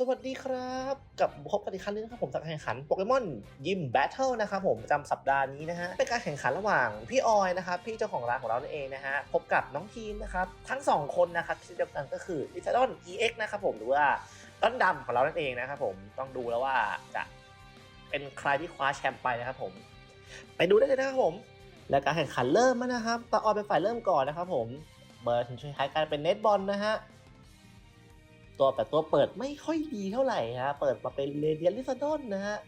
สวัสดีครับกับพบกันอีกครั้งนึงนะครับผมจากแข่งขันโปเกมอนยิมแบทเทิลนะครับผมประจำสัปดาห์นี้นะฮะเป็นการแข่งขันระหว่างพี่ออยนะครับพี่เจ้าของร้านของเรานั่นเองนะฮะพบกับน้องทีมนะครับทั้งสองคนนะครับที่เดียวกันก็คือลิซาดอน EX นะครับผมหรือว่าต้นดำของเรานั่นเองนะครับผมต้องดูแล้วว่าจะเป็นใครที่คว้าแชมป์ไปนะครับผมไปดูได้เลยนะครับผมและการแข่งขันเริ่มแล้วนะครับตาออยเป็นฝ่ายเริ่มก่อนนะครับผมเบอร์ถึงช่วยท้ายการเป็นเน็ตบอลนะฮะ ตัวแต่ตัวเปิดไม่ค่อยดีเท่าไหร่ฮะ เปิดมาเป็นเรเดียนลิซาดอนนะฮะ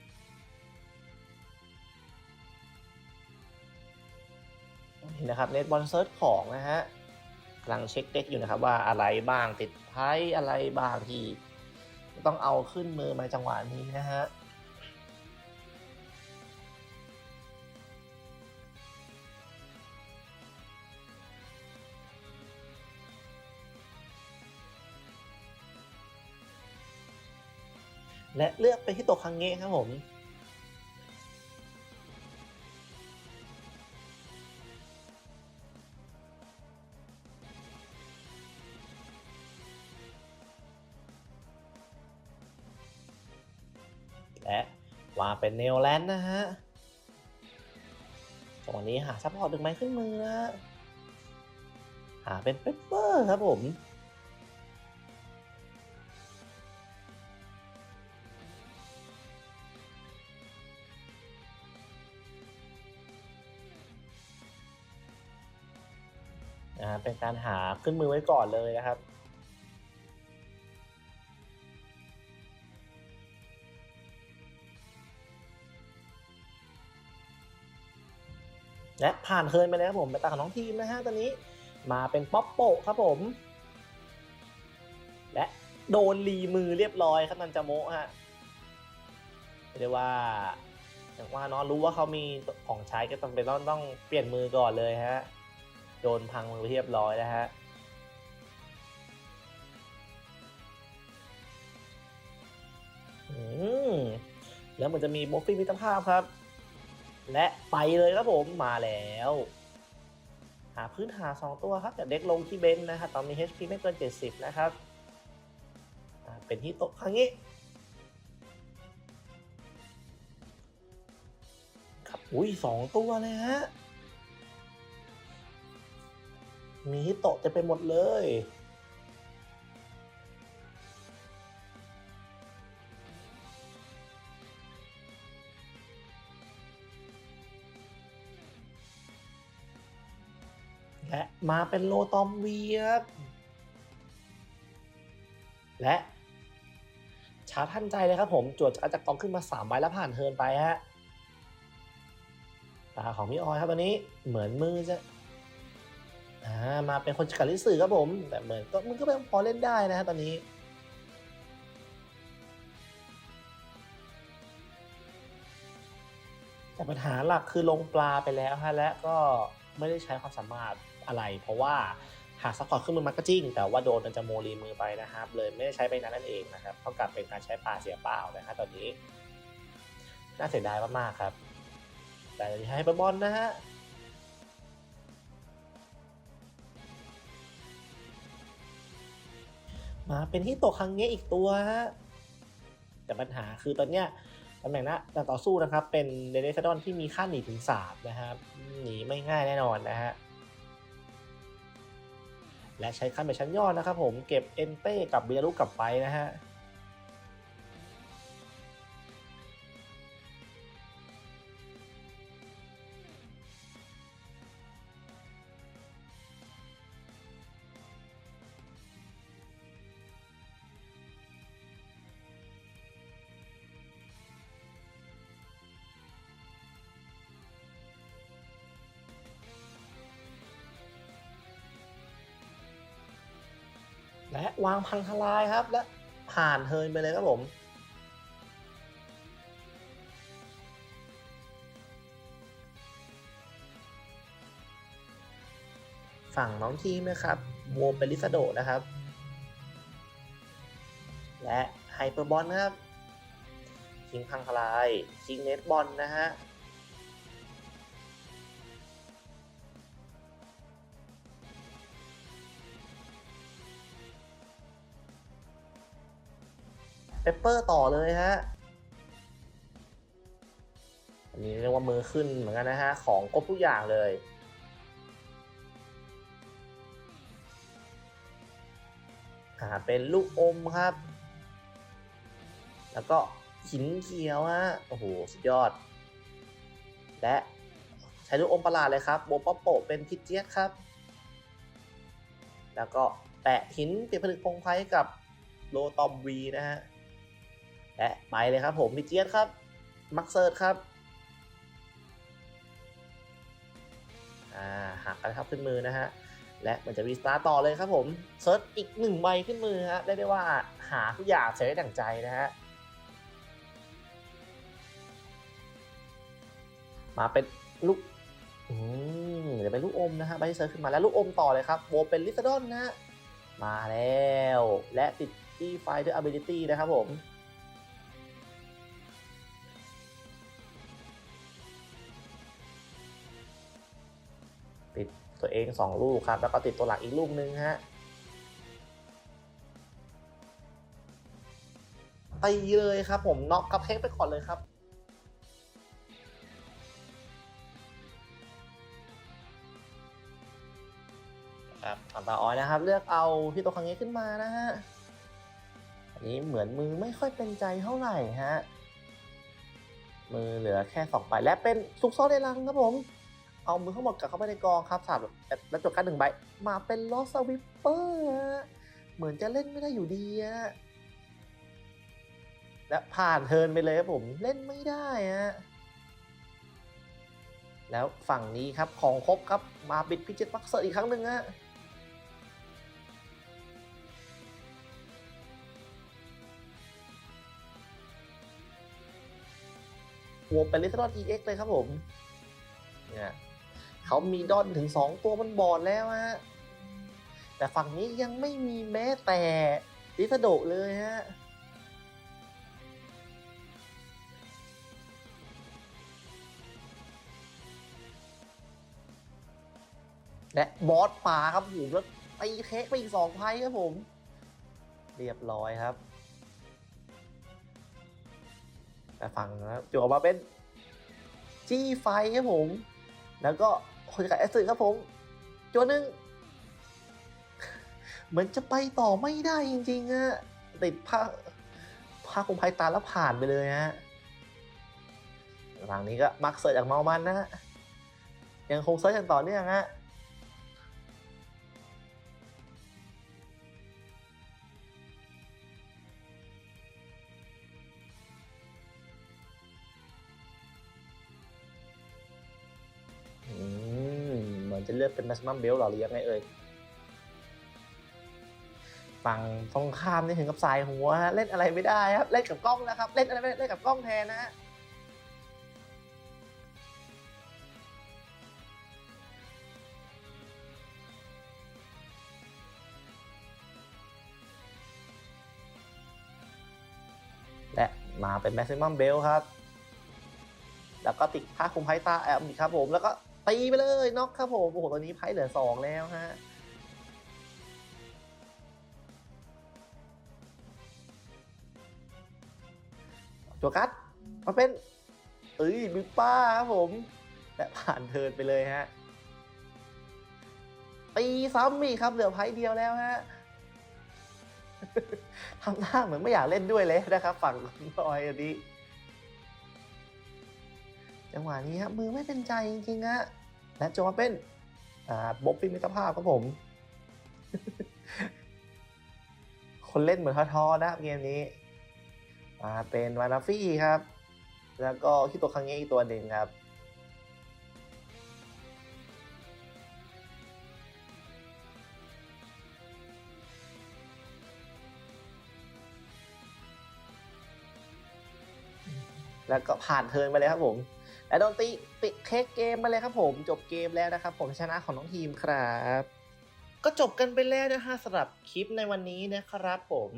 นี่นะครับเน็ตบอลเซิร์ชของนะฮะกำลังเช็คเด็กอยู่นะครับว่าอะไรบ้างติดไพ่อะไรบ้างที่ ต้องเอาขึ้นมือมาจังหวะนี้นะฮะ และเลือกไปที่โตะคังเงะครับผม และวางเป็นเนลแลนด์นะฮะตรงนี้หาซัพพอร์ตดึงไม้ขึ้นมือนะฮะหาเป็นเปปเปอร์ครับผม นะฮะเป็นการหาขึ้นมือไว้ก่อนเลยนะครับและผ่านเทินไปแล้วครับผมไปตาของน้องทีมนะฮะตอนนี้มาเป็นป๊อปโปะครับผม และโดนรีมือเรียบร้อยครับนันจโมะฮะเรียกว่าอย่างว่าเนาะรู้ว่าเขามีของใช้ก็ต้องเป็นต้องต้องเปลี่ยนมือก่อนเลยฮะ โดนพังมือเรียบร้อยแล้วฮะอืมแล้วมันจะมีบอฟฟี่มิตรภาพครับ และไปเลยครับผมมาแล้ว หาพื้นหา 2 ตัวครับจากเด็กลงที่เบนนะครับตอนนี้ HP ไม่เกิน 70 นะครับเป็นที่โต๊ะครั้งนี้ครับอุ้ยสองตัวเลยฮะ มีฮิโตะจะไปหมดเลย และมาเป็นโลตอมวีครับและชาร์จทันใจเลยครับผมจวดจักรจากกองขึ้นมา3ใบแล้วผ่านเทินไปฮะตาของพี่ออยครับวันนี้เหมือนมือจะ อ่ามาเป็นคนจักริสือครับผม แต่เหมือนก็มันก็เป็นพอเล่นได้นะฮะตอนนี้แต่ปัญหาหลักคือลงปลาไปแล้วฮะและก็ไม่ได้ใช้ความสามารถอะไร เพราะว่าหากซัพพอร์ตขึ้นมือมันก็จริง แต่ว่าโดนมันจะโมรีมือไปนะครับ เลยไม่ได้ใช้ไปนั้นนั่นเองนะครับเท่ากับเป็นการใช้ปลาเสียเปล่านะฮะตอนนี้ น่าเสียดายมากๆครับ แต่ให้ไปบอลนะฮะ มาเป็นที่ตกครั้งเงะอีกตัวฮะแต่ปัญหาคือตอนเนี้ยตำแหน่งนะการต่อสู้นะครับ เป็นเดนเนซดอนที่มีค่าหนีถึง 3 นะครับ หนีไม่ง่ายแน่นอนนะฮะ และใช้ขั้นเป็นชั้นยอดนะครับผมเก็บเอนเต้กับเบียรุกลับไปนะฮะ และวางพังทลายครับ และผ่านเทินไปเลยครับผมฝั่งน้องทีมนะครับโวเป็นลิซาโดนะครับ และไฮเปอร์บอลนะครับคิงพังทลายคิงเน็ตบอลนะฮะ ปเปอร์ต่อเลยฮะอันนี้เรียกว่ามือขึ้นเหมือนกันนะฮะ ของครบทุกอย่างเลยอ่าเป็นลูกอมครับ แล้วก็หินเขียวฮะ โอ้โห สุดยอด และใช้ลูกอมประหลาดเลยครับ โบป๊อปโปเป็นพิจเจียสครับ แล้วก็แปะหินเปลี่ยนผลึกพงไพกับโลตอมวีนะฮะ และไปเลยครับผมพิจเจียสครับ มักเซิร์ดครับอ่าหักกันครับขึ้นมือนะฮะ และมันจะรีสตาร์ทต่อเลยครับผมเซิร์ชอีกหนึ่งใบขึ้นมือฮะได้ได้ว่าหาทุกอย่างเสร็จได้ดั่งใจนะฮะ มาเป็นลูกอืมเดี๋ยวเป็นลูกอมนะฮะใบที่เซิร์ชขึ้นมาแล้วลูกอมต่อเลยครับโบเป็นลิซาดอนนะฮะ มาแล้ว และติดที่ไฟด้วย ability นะครับผม ตัวเอง 2 ลูกครับ แล้วก็ติดตัวหลักอีกลูกนึงฮะตีเลยครับผมน็อกกับเฮกไปก่อนเลยครับครับอันตาออยนะครับ เลือกเอาพี่ตัวคังเงะขึ้นมานะฮะอันนี้เหมือนมือไม่ค่อยเป็นใจเท่าไหร่ฮะมือเหลือแค่สองใบและเป็นซุกซ่อนในรังครับผม เอามือทั้งหมดกลับเข้าไปในกองครับสามแล้วจบการหนึ่งใบ มาเป็นลอสวิปเปอร์เหมือนจะเล่นไม่ได้อยู่ดีอะและผ่านเทินไปเลยครับผมเล่นไม่ได้ฮะแล้วฝั่งนี้ครับของครบครับมาบิดพิจิตบักเซอร์อีกครั้งหนึ่งฮะหัวเป็นลิซดอน EX เลยครับผมเนี่ย เขามีดอนถึง 2 ตัวมันบอดแล้วฮะ แต่ฝั่งนี้ยังไม่มีแม้แต่ลิซโดเลยฮะและบอสป่าครับผมแล้วตีเค้กไปอีกสองไพ่ครับผม เรียบร้อยครับ แต่ฝั่งนะครับจวออกมาเป็นจี้ไฟครับผม แล้วก็คุยกับแอสซึครับผมจนหนึ่งเหมือนจะไปต่อไม่ได้จริงๆอะติดผ้าผ้าคลุมไพตาแล้วผ่านไปเลยฮะหลังนี้ก็มักเสิร์ชจากเมามันนะฮะยังคงเสิร์ชกันต่อเนื่องฮะ จะเลือกเป็น maximum belt หรอหรือยังไงเอ่ยฝั่งตรงข้ามนี่ถึงกับสายหัวฮะเล่นอะไรไม่ได้ครับ เล่นกับกล้องนะครับ เล่นอะไรไม่ได้เล่นกับกล้องแทนนะฮะและมาเป็น maximum belt ครับ แล้วก็ติดผ้าคลุมไพตาแอมอีกครับผมแล้วก็ ตีไปเลยน็อกครับผมโอ้โหตอนนี้ไพ่เหลือสองแล้วฮะจัวกัดมาเป็นเอ้ยบิปป้าครับผมและผ่านเทิร์นไปเลยฮะตีซ้ำอีกครับเหลือไพ่เดียวแล้วฮะทำหน้าเหมือนไม่อยากเล่นด้วยเลยนะครับ ฝั่งลอยอันนี้ จังหวะนี้ครับมือไม่เป็นใจจริงๆฮะและจงมาเป็นอ่าบ๊อบฟิมิตรภาพครับผม คนเล่นเหมือนท้อๆนะครับเกมนี้มาเป็นวานาฟี่ครับ แล้วก็คิโตคังเงะอีกตัวหนึ่งครับแล้วก็ผ่านเทินไปเลยครับผม และโดนตีปิดเคกเกมมาเลยครับผมจบเกมแล้วนะครับ ผมชนะของน้องทีมครับ ก็จบกันไปแล้วนะฮะสำหรับคลิปในวันนี้นะครับผม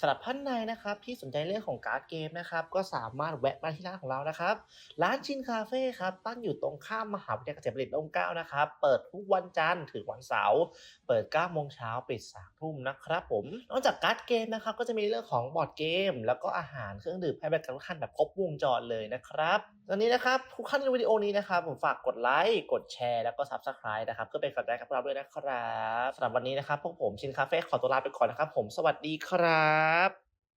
สำหรับท่านใดนะครับที่สนใจเรื่องของการ์ดเกมนะครับก็สามารถแวะมาที่ร้านของเรานะครับ ร้านชินคาเฟ่ครับตั้งอยู่ตรงข้ามมหาวิทยาลัยเกษตรบัณฑิตร่มเก้านะครับ เปิดทุกวันจันทร์ถึงวันเสาร์เปิด9โมงเช้าปิด3ทุ่มนะครับผมนอกจากการ์ดเกมนะครับก็จะมีเรื่องของบอร์ดเกม แล้วก็อาหารเครื่องดื่มให้บริการทุกท่านแบบครบวงจรเลยนะครับตอนนี้นะครับทุกท่านในวิดีโอนี้นะครับผมฝากกดไลค์กดแชร์แล้วก็ Subscribe นะครับเพื่อเป็นกำลังใจกับพวกเราด้วยนะครับสำหรับวันนี้นะครับพวกผมชินคาเฟ่ขอตัวลาไปก่อนนะครับผมสวัสดีครับ